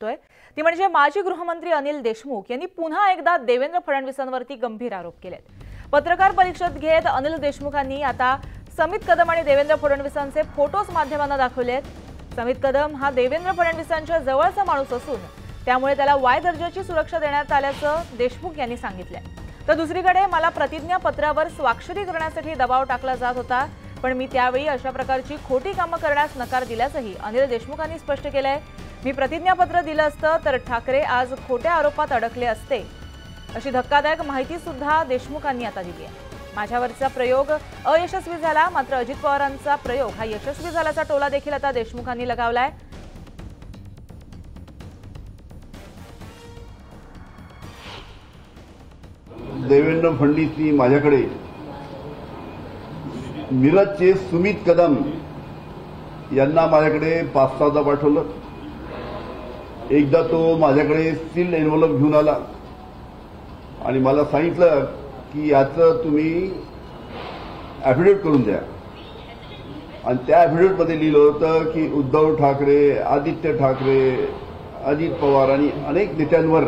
करतोय ती म्हणजे माजी गृहमंत्री अनिल देशमुख यांनी पुन्हा एकदा देवेंद्र फडणवीसांवरती गंभीर आरोप केलेत. पत्रकार परिषद घेत अनिल देशमुखांनी आता समित कदम आणि देवेंद्र फडणवीसांचे फोटोज माध्यमांना दाखवलेत समित कदम हा देवेंद्र फडणवीसांच्या जवळचा माणूस असून त्यामुळे त्याला वाय दर्जाची सुरक्षा देण्यात आल्याचं देशमुख यांनी सांगितलंय. तर दुसरीकडे मला प्रतिज्ञापत्रावर स्वाक्षरी करण्यासाठी दबाव टाकला जात होता पण मी त्यावेळी अशा प्रकारची खोटी कामं करण्यास नकार दिल्याचंही अनिल देशमुखांनी स्पष्ट केलंय. मी प्रतिज्ञापत्र दिलं असतं तर ठाकरे आज खोट्या आरोपात अडकले असते. अशी धक्कादायक माहिती सुद्धा देशमुखांनी आता दिली आहे. माझ्यावरचा प्रयोग अयशस्वी झाला मात्र अजित पवारांचा प्रयोग हा यशस्वी झाल्याचा टोला देखील आता देशमुखांनी लगावलाय. देवेंद्र फडणवीसनी माझ्याकडे. मिरजचे सुमित कदम यांना माझ्याकडे पाच सहादा पाठवलं. एकदा तो माझ्याकडे सील एन्व्हलप घेऊन आला. आणि मला सांगितलं की याचं तुम्ही ॲफिडेविट करून द्या. आणि त्या ॲफिडेविटमध्ये लिहिलं होतं की उद्धव ठाकरे आदित्य ठाकरे अजित पवार आणि अनेक नेत्यांवर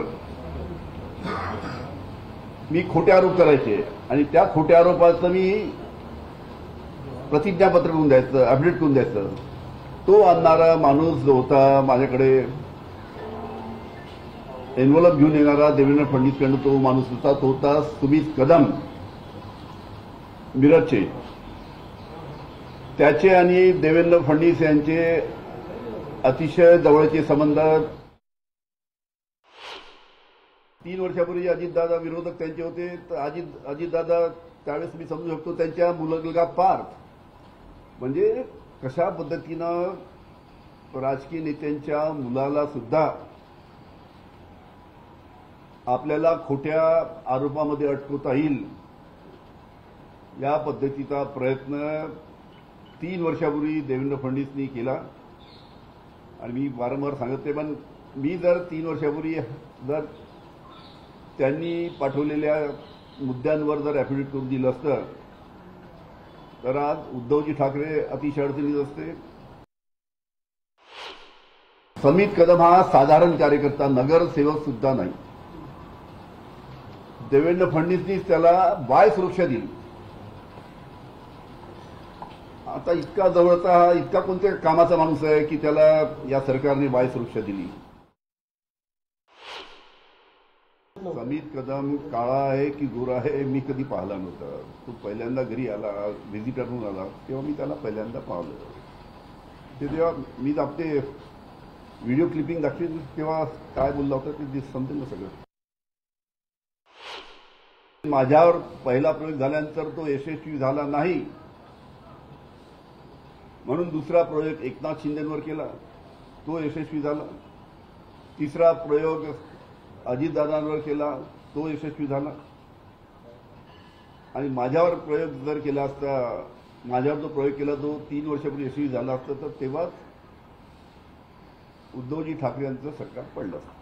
मी खोटे आरोप करायचे. आणि त्या खोट्या आरोपाचं मी प्रतिज्ञापत्र करून द्यायचं अपडेट करून द्यायचं. तो आणणारा माणूस जो होता माझ्याकडे एन्व्हलप घेऊन येणारा देवेंद्र फडणवीसकडनं तो माणूस होता तो होता सुमित कदम मिरजचे. त्याचे आणि देवेंद्र फडणवीस यांचे अतिशय जवळचे संबंध. तीन वर्षापूर्वी अजितदादा विरोधक त्यांचे होते. तर अजित अजितदादा त्यावेळेस मी समजू शकतो त्यांच्या मुलगा पार्थ. म्हणजे कशा पद्धतीनं राजकीय नेत्यांच्या मुलाला सुद्धा आपल्याला खोट्या आरोपामध्ये अटकवता येईल या पद्धतीचा प्रयत्न तीन वर्षापूर्वी देवेंद्र फडणवीसनी केला. आणि मी वारंवार सांगते पण मी जर तीन वर्षापूर्वी जर त्यांनी पाठवलेल्या मुद्द्यांवर जर ॲफिडेविट करून दिलं असतं तर आज उद्धवजी ठाकरे अतिशय अडचणीत असते. समित कदम हा साधारण कार्यकर्ता नगरसेवक सुद्धा नाही. देवेंद्र फडणवीसनीच त्याला वाय सुरक्षा दिली. आता इतका जवळचा हा इतका कोणत्या कामाचा माणूस आहे की त्याला या सरकारने वाय सुरक्षा दिली? समित कदम काळा आहे की गोरा आहे मी कधी पाहिला नव्हता. तो पहिल्यांदा घरी आला व्हिजिटर म्हणून आला तेव्हा मी त्याला पहिल्यांदा पाहिलं. ते तेव्हा मी आपले व्हिडिओ क्लिपिंग दाखवी तेव्हा काय बोलला होता ते समजेल ना सगळं. माझ्यावर पहिला प्रयोग झाल्यानंतर तो यशस्वी झाला नाही. म्हणून दुसरा प्रयोग एकनाथ शिंदेवर केला. तो यशस्वी झाला. तिसरा प्रयोग अजितदादांवर केला. तो यशस्वी झाला. आणि माझ्यावर प्रयोग जर केला असता माझ्यावर जो प्रयोग केला तो तीन वर्षापूर्वी यशस्वी झाला असता तर तेव्हाच उद्धवजी ठाकरे यांचं सरकार पडलं असतं.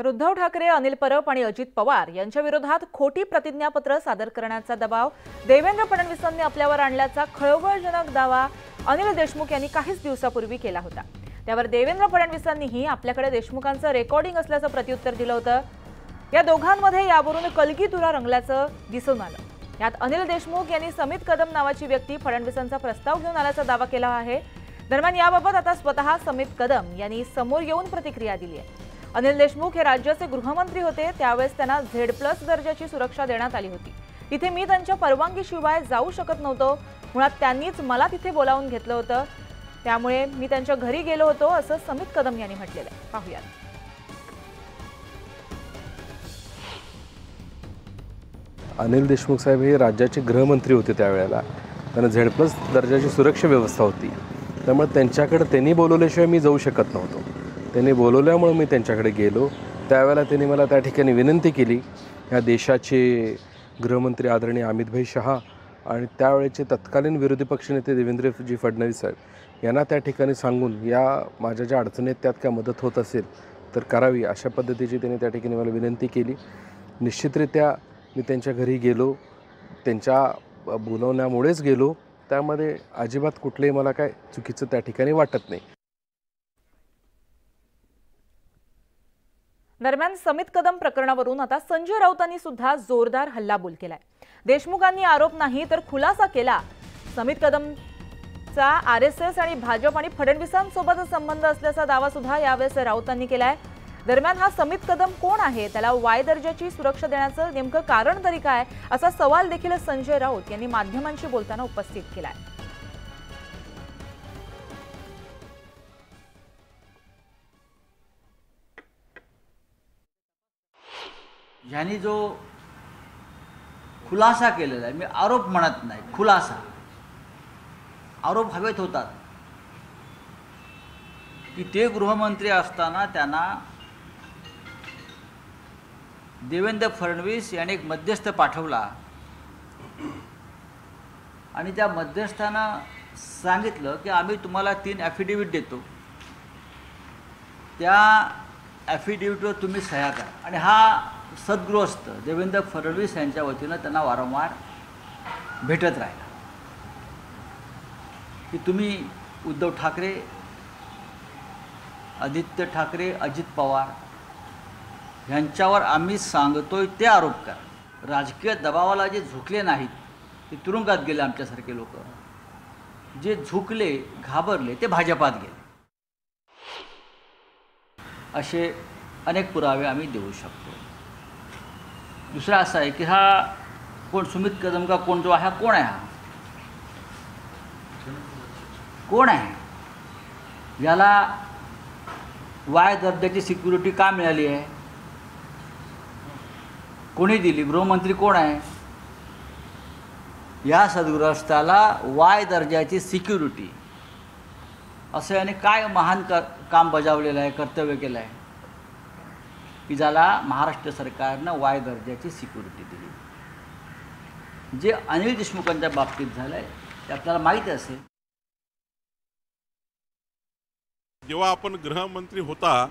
तर उद्धव ठाकरे अनिल परब आणि अजित पवार यांच्या विरोधात खोटी प्रतिज्ञापत्र सादर करण्याचा दबाव देवेंद्र फडणवीसांनी आपल्यावर आणल्याचा खळबळजनक दावा अनिल देशमुख यांनी काहीच दिवसापूर्वी केला होता. त्यावर देवेंद्र फडणवीसांनीही आपल्याकडे देशमुखांचं रेकॉर्डिंग असल्याचं प्रत्युत्तर दिलं होतं. या दोघांमध्ये यावरून कलगीतुरा रंगल्याचं दिसून आलं. यात अनिल देशमुख यांनी समित कदम नावाची व्यक्ती फडणवीसांचा प्रस्ताव घेऊन आल्याचा दावा केला आहे. दरम्यान याबाबत आता स्वतः समित कदम यांनी समोर येऊन प्रतिक्रिया दिली आहे. अनिल देशमुख हे राज्याचे गृहमंत्री होते. त्यावेळेस त्यांना झेड प्लस दर्जाची सुरक्षा देण्यात आली होती. तिथे मी त्यांच्या परवानगीशिवाय जाऊ शकत नव्हतो. मुळात त्यांनीच मला तिथे बोलावून घेतलं होतं. त्यामुळे मी त्यांच्या घरी गेलो होतो असं समित कदम यांनी म्हटलेलं आहे. पाहूयात. अनिल देशमुख साहेब हे राज्याचे गृहमंत्री होते त्यावेळेला. त्यांना झेड प्लस दर्जाची सुरक्षा व्यवस्था होती. त्यामुळे त्यांच्याकडे त्यांनी बोलवल्याशिवाय मी जाऊ शकत नव्हतो. त्यांनी बोलवल्यामुळं मी त्यांच्याकडे गेलो. त्यावेळेला त्यांनी मला त्या ठिकाणी विनंती केली ह्या देशाचे गृहमंत्री आदरणीय अमितभाई शहा आणि त्यावेळेचे तत्कालीन विरोधी पक्षनेते देवेंद्रजी फडणवीस साहेब यांना त्या ठिकाणी सांगून या माझ्या ज्या अडचणीत त्यात काय मदत होत असेल तर करावी अशा पद्धतीची त्यांनी त्या ठिकाणी मला विनंती केली. निश्चितरित्या मी त्यांच्या घरी गेलो त्यांच्या बोलवण्यामुळेच गेलो. त्यामध्ये अजिबात कुठलंही मला काय चुकीचं त्या ठिकाणी वाटत नाही. दरम्यान समित कदम प्रकरणावरून आता संजय राऊतांनी सुद्धा जोरदार हल्लाबोल केलाय. देशमुखांनी आरोप नाही तर खुलासा केला. समित कदमचा आर एस एस आणि भाजप आणि फडणवीसांसोबत संबंध असल्याचा दावा सुद्धा यावेळेस राऊतांनी केलाय. दरम्यान हा समित कदम कोण आहे? त्याला वाय दर्जाची सुरक्षा देण्याचं नेमकं कारण तरी काय? असा सवाल देखील संजय राऊत यांनी माध्यमांशी बोलताना उपस्थित केलाय. ह्यांनी जो खुलासा केलेला आहे मी आरोप म्हणत नाही खुलासा. आरोप हवेत होतात. की ते गृहमंत्री असताना त्यांना देवेंद्र फडणवीस यांनी एक मध्यस्थ पाठवला. आणि त्या मध्यस्थानं सांगितलं की आम्ही तुम्हाला तीन ॲफिडेविट देतो. त्या ॲफिडेविटवर तुम्ही सह्या करा आणि हा सद्गृहस्थ देवेंद्र फडणवीस यांच्या वतीनं त्यांना वारंवार भेटत राहिला. की तुम्ही उद्धव ठाकरे आदित्य ठाकरे अजित पवार ह्यांच्यावर आम्ही सांगतोय ते आरोप करा. राजकीय दबावाला जे झुकले नाहीत ते तुरुंगात गेले आमच्यासारखे लोक. जे झुकले घाबरले ते भाजपात गेले. असे अनेक पुरावे आम्ही देऊ शकतो. दुसरा असा आहे की हा कोण सुमित कदम का कोण जो आहे हा कोण आहे हा? कोण आहे? याला वाय दर्जाची सिक्युरिटी का मिळाली आहे? कोणी दिली? गृहमंत्री कोण आहे? या सद्गृहस्थाला वाय दर्जाची सिक्युरिटी असं याने काय महान क काम बजावलेलं आहे कर्तव्य केलं आहे? की ज्याला महाराष्ट्र सरकारनं वाय दर्जाची सिक्युरिटी दिली. जे अनिल देशमुखांच्या बाबतीत झालं आहे ते आपल्याला माहीत असेल. जेव्हा आपण गृहमंत्री होता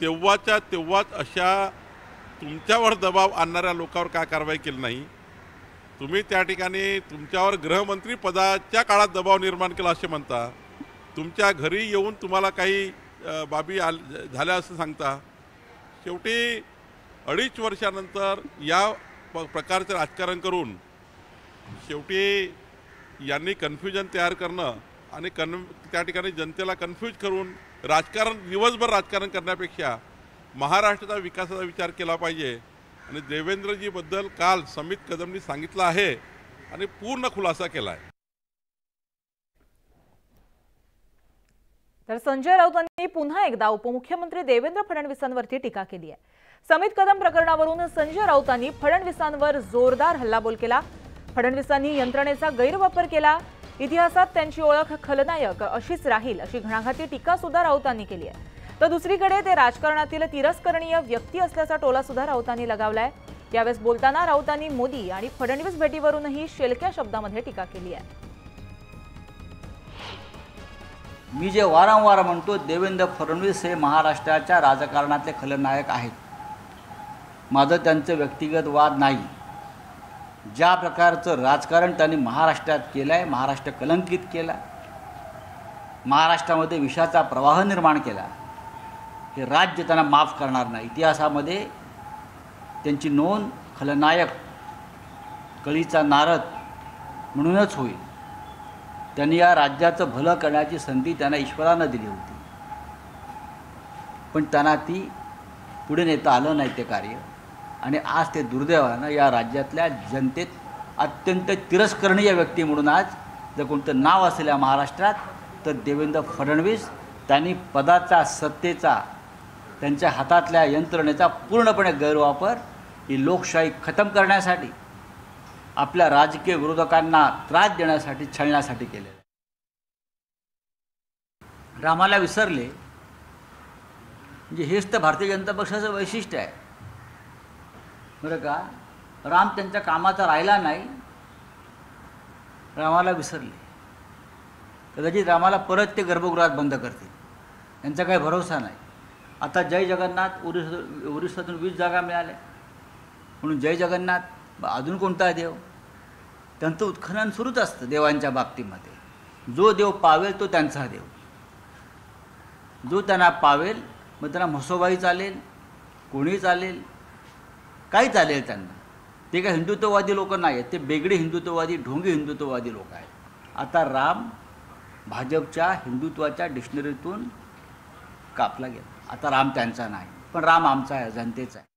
तेव्हाच्या तेव्हाच अशा तुमच्यावर दबाव आणणाऱ्या लोकांवर का कारवाई केली नाही. तुम्ही त्या ठिकाणी तुमच्यावर गृहमंत्री पदाच्या काळात दबाव निर्माण केला असे म्हणता. तुमच्या घरी येऊन तुम्हाला काही बाबी आल झाल्या असं सांगता? शेवटी अडीच वर्षानंतर या प प्रकारचं राजकारण करून शेवटी यांनी कन्फ्युजन तयार करणं आणि कन त्या ठिकाणी जनतेला कन्फ्यूज करून राजकारण दिवसभर राजकारण करण्यापेक्षा महाराष्ट्राचा विकासाचा विचार केला पाहिजे. आणि देवेंद्रजीबद्दल काल समित कदमनी सांगितलं आहे आणि पूर्ण खुलासा केला आहे तर संजय राऊतांनी पुन्हा एकदा उपमुख्यमंत्री देवेंद्र फडणवीसांवरती टीका केली आहे. समित कदम प्रकरणावरून संजय राऊतांनी फडणवीसांवर जोरदार हल्लाबोल केला. फडणवीसांनी यंत्रणेचा गैरवापर केला. इतिहासात त्यांची ओळख खलनायक अशीच राहील अशी घणाघाती टीका सुद्धा राऊतांनी केली आहे. तर दुसरीकडे ते राजकारणातील तिरस्करणीय व्यक्ती असल्याचा टोला सुद्धा राऊतांनी लगावलाय. यावेळेस बोलताना राऊतांनी मोदी आणि फडणवीस भेटीवरूनही शेलक्या शब्दामध्ये टीका केली आहे. मी जे वारंवार म्हणतो देवेंद्र फडणवीस हे महाराष्ट्राच्या राजकारणातले खलनायक आहेत. माझं त्यांचं व्यक्तिगत वाद नाही. ज्या प्रकारचं राजकारण त्यांनी महाराष्ट्रात केलं आहे महाराष्ट्र कलंकित केला महाराष्ट्रामध्ये विषाचा प्रवाह निर्माण केला हे राज्य त्यांना माफ करणार नाही. इतिहासामध्ये त्यांची नोंद खलनायक कळीचा नारद म्हणूनच होईल. त्यांनी या राज्याचं भलं करण्याची संधी त्यांना ईश्वरानं दिली होती. पण त्यांना ती पुढे नेता आलं नाही ते कार्य. आणि आज ते दुर्दैवानं या राज्यातल्या जनतेत अत्यंत तिरस्करणीय व्यक्ती म्हणून आज जर कोणतं नाव असेल या महाराष्ट्रात तर देवेंद्र फडणवीस त्यांनी पदाचा सत्तेचा त्यांच्या हातातल्या यंत्रणेचा पूर्णपणे गैरवापर ही लोकशाही खतम करण्यासाठी आपल्या राजकीय विरोधकांना त्रास देण्यासाठी छळण्यासाठी केलेलं रामाला विसरले म्हणजे हेच तर भारतीय जनता पक्षाचं वैशिष्ट्य आहे. बरं का? राम त्यांच्या कामाचा राहिला नाही रामाला विसरले. कदाचित रामाला परत ते गर्भगृहात बंद करतील. यांचा काही भरोसा नाही. आता जय जगन्नाथ ओरिस ओरिसातून वीस जागा मिळाल्या. म्हणून जय जगन्नाथ अजून कोणता देव? त्यांचं उत्खनन सुरूच असतं देवांच्या बाबतीमध्ये. जो देव पावेल तो त्यांचा देव. जो त्यांना पावेल मग त्यांना म्हसोबाई चालेल कोणी चालेल काही चालेल त्यांना. ते काय हिंदुत्ववादी लोक नाही आहेत ते बेगडे हिंदुत्ववादी ढोंगी हिंदुत्ववादी लोक आहेत. आता राम भाजपच्या हिंदुत्वाच्या डिक्शनरीतून कापला गेला. आता राम त्यांचा नाही पण राम आमचा आहे जनतेचा आहे.